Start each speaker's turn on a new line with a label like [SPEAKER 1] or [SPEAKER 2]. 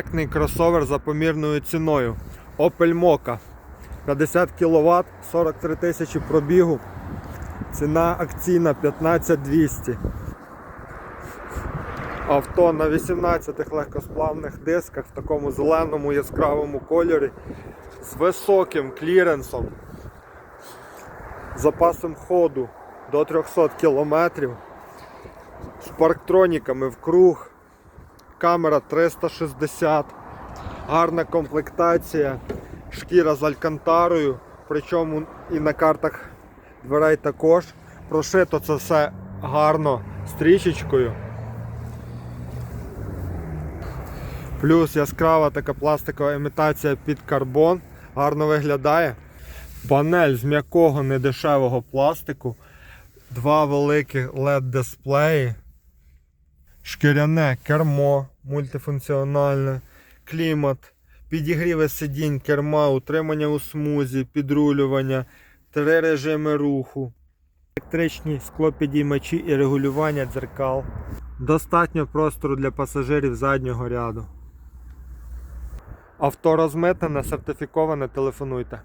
[SPEAKER 1] Ефектний кросовер за помірною ціною. Opel Mokka. 50 кВт, 43 тисячі пробігу. Ціна акційна 15200. Авто на 18 легкосплавних дисках в такому зеленому яскравому кольорі з високим кліренсом, запасом ходу до 300 км, з парктроніками в круг, камера 360, гарна комплектація, шкіра з алькантарою, причому і на картах дверей також. Прошито це все гарно стрічечкою. Плюс яскрава така пластикова імітація під карбон. Гарно виглядає. Панель з м'якого недешевого пластику. Два великі LED дисплеї. Шкіряне кермо мультифункціональне, клімат, підігріве сидінь керма, утримання у смузі, підрулювання, три режими руху, електричні склопідіймачі і регулювання дзеркал. Достатньо простору для пасажирів заднього ряду. Авто розмитнене, сертифіковане, телефонуйте.